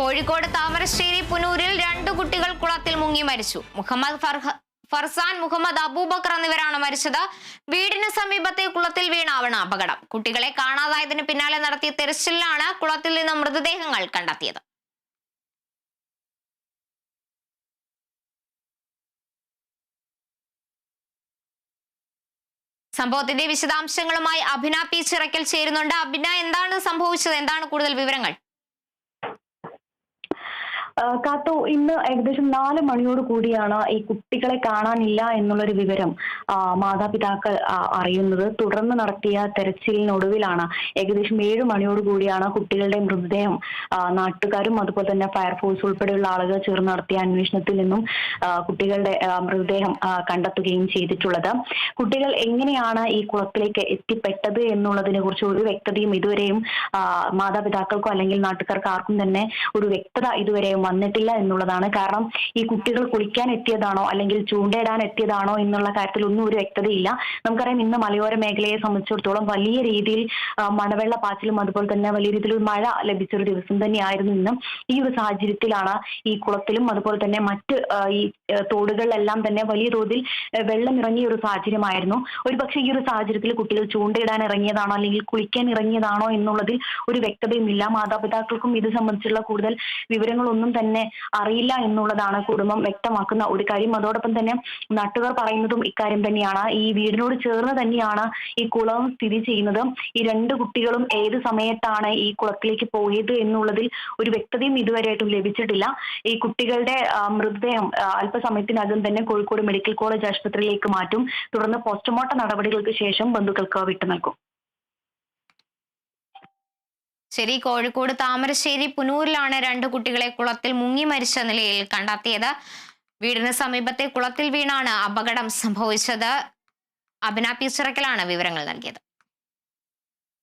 കോഴിക്കോട് താമരശ്ശേരി പുനൂരിൽ രണ്ടു കുട്ടികൾ കുളത്തിൽ മുങ്ങി മരിച്ചു. മുഹമ്മദ് ഫർഹ ഫർസാൻ മുഹമ്മദ് അബൂബക്കർ എന്നിവരാണ് മരിച്ചത്. വീടിന് സമീപത്തെ കുളത്തിൽ വീണാവണ അപകടം. കുട്ടികളെ കാണാതായതിനു പിന്നാലെ നടത്തിയ തെരച്ചിലിലാണ് കുളത്തിൽ നിന്ന് മൃതദേഹങ്ങൾ കണ്ടെത്തിയത്. സംഭവത്തിന്റെ വിശദാംശങ്ങളുമായി അഭിന പി ചിറക്കൽ ചേരുന്നുണ്ട്. അഭിന എന്താണ് സംഭവിച്ചത്? എന്താണ് കൂടുതൽ വിവരങ്ങൾ? കാത്തു ഇന്ന് ഏകദേശം നാല് മണിയോട് കൂടിയാണ് ഈ കുട്ടികളെ കാണാനില്ല എന്നുള്ളൊരു വിവരം മാതാപിതാക്കൾ അറിയുന്നത്. തുടർന്ന് നടത്തിയ തെരച്ചിലിനൊടുവിലാണ് ഏകദേശം ഏഴ് മണിയോട് കൂടിയാണ് കുട്ടികളുടെ മൃതദേഹം നാട്ടുകാരും അതുപോലെ തന്നെ ഫയർഫോഴ്സ് ഉൾപ്പെടെയുള്ള ആളുകൾ ചേർന്ന് നടത്തിയ അന്വേഷണത്തിൽ നിന്നും കുട്ടികളുടെ മൃതദേഹം കണ്ടെത്തുകയും ചെയ്തിട്ടുള്ളത്. കുട്ടികൾ എങ്ങനെയാണ് ഈ കുളത്തിലേക്ക് എത്തിപ്പെട്ടത് എന്നുള്ളതിനെ കുറിച്ച് ഒരു വ്യക്തതയും ഇതുവരെയും മാതാപിതാക്കൾക്കോ അല്ലെങ്കിൽ നാട്ടുകാർക്ക് ആർക്കും തന്നെ ഒരു വ്യക്തത ഇതുവരെയും വന്നിട്ടില്ല എന്നുള്ളതാണ്. കാരണം ഈ കുട്ടികൾ കുളിക്കാൻ എത്തിയതാണോ അല്ലെങ്കിൽ ചൂണ്ടയിടാൻ എത്തിയതാണോ എന്നുള്ള കാര്യത്തിൽ ഒന്നും ഒരു വ്യക്തതയില്ല. നമുക്കറിയാം ഇന്ന് മലയോര മേഖലയെ സംബന്ധിച്ചിടത്തോളം വലിയ രീതിയിൽ മഴവെള്ള പാച്ചിലും അതുപോലെ തന്നെ വലിയ രീതിയിൽ മഴ ലഭിച്ച ഒരു ദിവസം തന്നെയായിരുന്നു ഇന്നും. ഈ ഒരു സാഹചര്യത്തിലാണ് ഈ കുളത്തിലും അതുപോലെ തന്നെ മറ്റ് ഈ തോടുകളിലെല്ലാം തന്നെ വലിയ തോതിൽ വെള്ളം ഇറങ്ങിയ ഒരു സാഹചര്യമായിരുന്നു. ഒരു പക്ഷേ ഈ ഒരു സാഹചര്യത്തിൽ കുട്ടികൾ ചൂണ്ടയിടാൻ ഇറങ്ങിയതാണോ അല്ലെങ്കിൽ കുളിക്കാൻ ഇറങ്ങിയതാണോ എന്നുള്ളതിൽ ഒരു വ്യക്തതയുമില്ല. മാതാപിതാക്കൾക്കും ഇത് സംബന്ധിച്ചുള്ള കൂടുതൽ വിവരങ്ങളൊന്നും തന്നെ അറിയില്ല എന്നുള്ളതാണ് കുടുംബം വ്യക്തമാക്കുന്ന ഒരു കാര്യം. അതോടൊപ്പം തന്നെ നാട്ടുകാർ പറയുന്നതും ഇക്കാര്യം തന്നെയാണ്. ഈ വീടിനോട് ചേർന്ന് തന്നെയാണ് ഈ കുളം സ്ഥിതി ചെയ്യുന്നത്. ഈ രണ്ട് കുട്ടികളും ഏത് സമയത്താണ് ഈ കുളത്തിലേക്ക് പോയത് എന്നുള്ളതിൽ ഒരു വ്യക്തതയും ഇതുവരെയായിട്ടും ലഭിച്ചിട്ടില്ല. ഈ കുട്ടികളുടെ മൃതദേഹം അല്പസമയത്തിനകം തന്നെ കോഴിക്കോട് മെഡിക്കൽ കോളേജ് ആശുപത്രിയിലേക്ക് മാറ്റും. തുടർന്ന് പോസ്റ്റ്മോർട്ടം നടപടികൾക്ക് ശേഷം ബന്ധുക്കൾക്ക് വിട്ടു നൽകും. ശരി കോഴിക്കോട് താമരശ്ശേരി പുനൂരിലാണ് രണ്ട് കുട്ടികളെ കുളത്തിൽ മുങ്ങി മരിച്ച നിലയിൽ കണ്ടെത്തിയത്. വീടിന് സമീപത്തെ കുളത്തിൽ വീണാണ് അപകടം സംഭവിച്ചത്. അഭിന പിച്ചറക്കലാണ് വിവരങ്ങൾ നൽകിയത്.